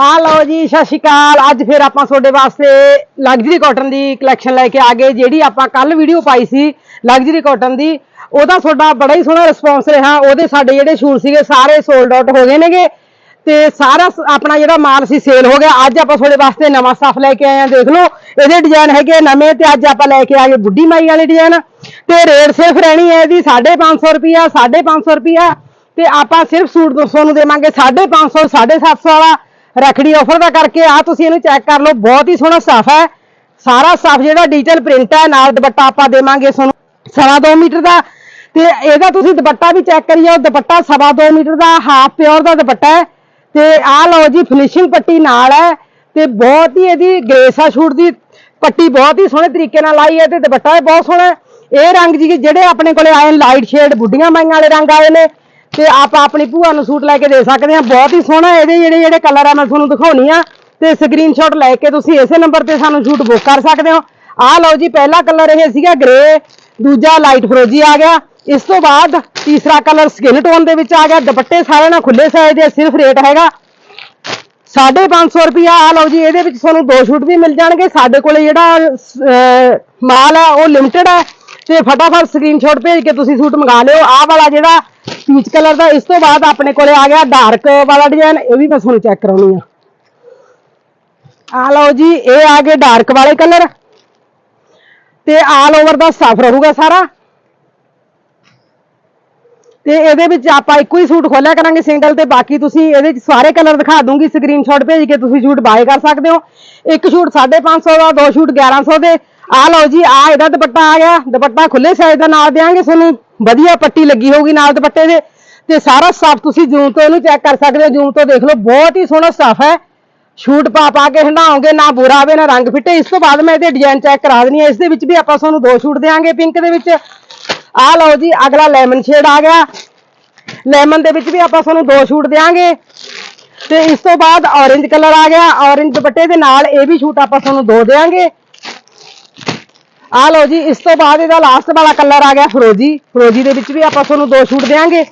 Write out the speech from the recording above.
ਆ ਲਓ ਜੀ, ਸਤਿ ਸ਼੍ਰੀ ਅਕਾਲ। ਅੱਜ ਫਿਰ ਆਪਾਂ ਤੁਹਾਡੇ ਵਾਸਤੇ ਲਗਜ਼ਰੀ ਕਾਟਨ ਦੀ ਕਲੈਕਸ਼ਨ ਲੈ ਕੇ ਆ ਗਏ, ਜਿਹੜੀ ਆਪਾਂ ਕੱਲ ਵੀਡੀਓ ਪਾਈ ਸੀ ਲਗਜ਼ਰੀ ਕਾਟਨ ਦੀ। ਉਹਦਾ ਤੁਹਾਡਾ ਬੜਾ ਹੀ ਸੋਹਣਾ ਰਿਸਪੌਂਸ ਰਿਹਾ। ਉਹਦੇ ਸਾਡੇ ਜਿਹੜੇ ਸ਼ੂਟ ਸੀਗੇ, ਸਾਰੇ ਸੋਲਡ ਆਊਟ ਹੋ ਗਏ ਨੇਗੇ। ਤੇ ਸਾਰਾ ਆਪਣਾ ਜਿਹੜਾ ਮਾਲ ਸੀ ਸੇਲ ਹੋ ਗਿਆ। ਅੱਜ ਆਪਾਂ ਤੁਹਾਡੇ ਵਾਸਤੇ ਨਵਾਂ ਸਟਾਫ ਲੈ ਕੇ ਆਏ ਆ ਦੇਖ ਲਓ, ਇਹਦੇ ਡਿਜ਼ਾਈਨ ਹੈਗੇ ਨਵੇਂ ਤੇ ਅੱਜ ਆਪਾਂ ਲੈ ਕੇ ਆ ਗਏ ਬੁੱਢੀ ਮਾਈ ਵਾਲੇ ਡਿਜ਼ਾਈਨ ਤੇ ਰੇਟ ਸਿਰਫ ਰਹਿਣੀ ਹੈ ਇਹਦੀ 550 ਰੁਪਿਆ 550 ਰੁਪਿਆ ਤੇ ਆਪਾਂ ਸਿਰਫ ਸੂਟ 200 ਨੂੰ ਦੇਵਾਂਗੇ 550 750 ਵਾਲਾ। ਰਖੜੀ ਆਫਰ ਦਾ ਕਰਕੇ ਆ ਤੁਸੀਂ ਇਹਨੂੰ ਚੈੱਕ ਕਰ ਲਓ, ਬਹੁਤ ਹੀ ਸੋਹਣਾ ਸਟਾਫ ਹੈ। ਸਾਰਾ ਸਟਾਫ ਜਿਹੜਾ ਡਿਜੀਟਲ ਪ੍ਰਿੰਟ ਹੈ, ਨਾਲ ਦੁਪੱਟਾ ਆਪਾਂ ਦੇਵਾਂਗੇ ਤੁਹਾਨੂੰ ਸਵਾ ਦੋ ਮੀਟਰ ਦਾ। ਤੇ ਇਹਦਾ ਤੁਸੀਂ ਦੁਪੱਟਾ ਵੀ ਚੈੱਕ ਕਰੀਓ ਦੁਪੱਟਾ ਸਵਾ ਦੋ ਮੀਟਰ ਦਾ ਹਾਫ ਪਿਓਰ ਦਾ ਦੁਪੱਟਾ ਹੈ। ਤੇ ਆਹ ਲਓ ਜੀ ਫਿਨਿਸ਼ਿੰਗ ਪੱਟੀ ਨਾਲ ਹੈ। ਤੇ ਬਹੁਤ ਹੀ ਇਹਦੀ ਗ੍ਰੇਸਾ ਸ਼ੂਟ ਦੀ, ਪੱਟੀ ਬਹੁਤ ਹੀ ਸੋਹਣੇ ਤਰੀਕੇ ਨਾਲ ਲਾਈ ਹੈ ਤੇ ਦੁਪੱਟਾ ਵੀ ਬਹੁਤ ਸੋਹਣਾ ਇਹ ਰੰਗ ਜੀ, ਜਿਹੜੇ ਆਪਣੇ ਕੋਲੇ ਆਏ ਲਾਈਟ ਸ਼ੇਡ ਬੁੱਢੀਆਂ ਮਾਈਆਂ ਵਾਲੇ ਰੰਗ ਆਏ ਨੇ। ਤੇ ਆਪਾਂ ਆਪਣੀ ਭੂਆ ਨੂੰ ਸੂਟ ਲੈ ਕੇ ਦੇ ਸਕਦੇ ਹਾਂ। ਬਹੁਤ ਹੀ ਸੋਹਣਾ ਇਹਦੇ ਜਿਹੜੇ ਜਿਹੜੇ ਕਲਰ ਆ, ਮੈਂ ਤੁਹਾਨੂੰ ਦਿਖਾਉਣੀ ਆ। ਤੇ ਸਕਰੀਨਸ਼ਾਟ ਲੈ ਕੇ ਤੁਸੀਂ ਇਸੇ ਨੰਬਰ ਤੇ ਸਾਨੂੰ ਸੂਟ ਬੁੱਕ ਕਰ ਸਕਦੇ ਹੋ। ਆਹ ਲਓ ਜੀ, ਪਹਿਲਾ ਕਲਰ ਇਹ ਸੀਗਾ ਗ੍ਰੇ ਦੂਜਾ ਲਾਈਟ ਫਰੋਜੀ ਆ ਗਿਆ। ਇਸ ਤੋਂ ਬਾਅਦ ਤੀਸਰਾ ਕਲਰ ਸਕਿਨ ਟੋਨ ਦੇ ਵਿੱਚ ਆ ਗਿਆ। ਦੁਪੱਟੇ ਸਾਰਿਆਂ ਨਾਲ ਖੁੱਲੇ ਸਾਈਜ਼ ਦੇ, ਸਿਰਫ ਰੇਟ ਹੈਗਾ। 550 ਰੁਪਿਆ ਆ ਲਓ ਜੀ, ਇਹਦੇ ਵਿੱਚ ਤੁਹਾਨੂੰ ਦੋ ਸ਼ੂਟ ਵੀ ਮਿਲ ਜਾਣਗੇ। ਸਾਡੇ ਕੋਲੇ ਜਿਹੜਾ ਮਾਲ ਹੈ ਉਹ ਲਿਮਟਿਡ ਹੈ ਤੇ ਫਟਾਫਟ ਸਕਰੀਨਸ਼ਾਟ ਭੇਜ ਕੇ ਤੁਸੀਂ ਸੂਟ ਮੰਗਾ ਲਿਓ। ਆਹ ਵਾਲਾ ਜਿਹੜਾ ਪੀਚ ਕਲਰ ਦਾ ਇਸ ਤੋਂ ਬਾਅਦ ਆਪਣੇ ਕੋਲੇ ਆ ਗਿਆ ਡਾਰਕ ਵਾਲਾ ਡਿਜ਼ਾਈਨ ਇਹ ਵੀ ਮੈਂ ਤੁਹਾਨੂੰ ਚੈੱਕ ਕਰਾਉਣੀ ਆ। ਆ ਲਓ ਜੀ, ਇਹ ਆ ਗਏ ਡਾਰਕ ਵਾਲੇ ਕਲਰ ਤੇ ਆਲ ਓਵਰ ਦਾ ਸਟਫ ਰਹੂਗਾ ਸਾਰਾ। ਤੇ ਇਹਦੇ ਵਿੱਚ ਆਪਾਂ ਇੱਕੋ ਹੀ ਸੂਟ ਖੋਲਿਆ ਕਰਾਂਗੇ ਸਿੰਗਲ ਤੇ, ਬਾਕੀ ਤੁਸੀਂ ਇਹਦੇ ਵਿੱਚ ਸਾਰੇ ਕਲਰ ਦਿਖਾ ਦੂੰਗੀ ਸਕਰੀਨਸ਼ਾਟ ਭੇਜ ਕੇ ਤੁਸੀਂ ਸੂਟ ਬਾਏ ਕਰ ਸਕਦੇ ਹੋ। ਇੱਕ ਸੂਟ 550 ਦਾ, ਦੋ ਸੂਟ 1100 ਦੇ ਆ ਲਓ ਜੀ, ਆ ਇਹਦਾ ਦੁਪੱਟਾ ਆ ਗਿਆ। ਦੁਪੱਟਾ ਖੁੱਲੇ ਸਾਈਜ਼ ਦਾ ਨਾਲ ਦੇਾਂਗੇ ਤੁਹਾਨੂੰ। ਵਧੀਆ ਪੱਟੀ ਲੱਗੀ ਹੋਊਗੀ ਨਾਲ ਦੁਪੱਟੇ ਦੇ। ਤੇ ਸਾਰਾ ਸਟਾਫ ਤੁਸੀਂ ਜੂਮ ਤੋਂ ਇਹਨੂੰ ਚੈੱਕ ਕਰ ਸਕਦੇ ਹੋ, ਜੂਮ ਤੋਂ ਦੇਖ ਲਓ, ਬਹੁਤ ਹੀ ਸੋਹਣਾ ਸਟਾਫ ਹੈ। ਸ਼ੂਟ ਪਾ ਪਾ ਕੇ ਹੰਡਾਓਗੇ ਨਾ ਬੁਰਾ ਆਵੇ ਨਾ ਰੰਗ ਫਿੱਟੇ। ਇਸ ਤੋਂ ਬਾਅਦ ਮੈਂ ਇਹਦੇ ਡਿਜ਼ਾਈਨ ਚੈੱਕ ਕਰਾ ਦੇਣੀ ਹੈ। ਇਸ ਦੇ ਵਿੱਚ ਵੀ ਆਪਾਂ ਤੁਹਾਨੂੰ ਦੋ ਸ਼ੂਟ ਦੇਾਂਗੇ ਪਿੰਕ ਦੇ ਵਿੱਚ। ਆ ਲਓ ਜੀ, ਅਗਲਾ ਲੈਮਨ ਸ਼ੇਡ ਆ ਗਿਆ। ਲੈਮਨ ਦੇ ਵਿੱਚ ਵੀ ਆਪਾਂ ਤੁਹਾਨੂੰ ਦੋ ਸ਼ੂਟ ਦੇਾਂਗੇ ਤੇ ਇਸ ਤੋਂ ਬਾਅਦ ਔਰੇਂਜ ਕਲਰ ਆ ਗਿਆ। ਔਰੇਂਜ ਦੁਪੱਟੇ ਦੇ ਨਾਲ ਇਹ ਵੀ ਸ਼ੂਟ ਆਪਾਂ ਤੁਹਾਨੂੰ ਦੋ ਦੇਾਂਗੇ ਆਹ ਲਓ ਜੀ, ਇਸ ਤੋਂ ਬਾਅਦ ਇਹਦਾ ਲਾਸਟ ਵਾਲਾ ਕਲਰ ਆ ਗਿਆ ਫਰੋਜੀ। ਫਰੋਜੀ ਦੇ ਵਿੱਚ ਵੀ ਆਪਾਂ ਤੁਹਾਨੂੰ ਦੋ ਸ਼ੂਟ ਦੇਾਂਗੇ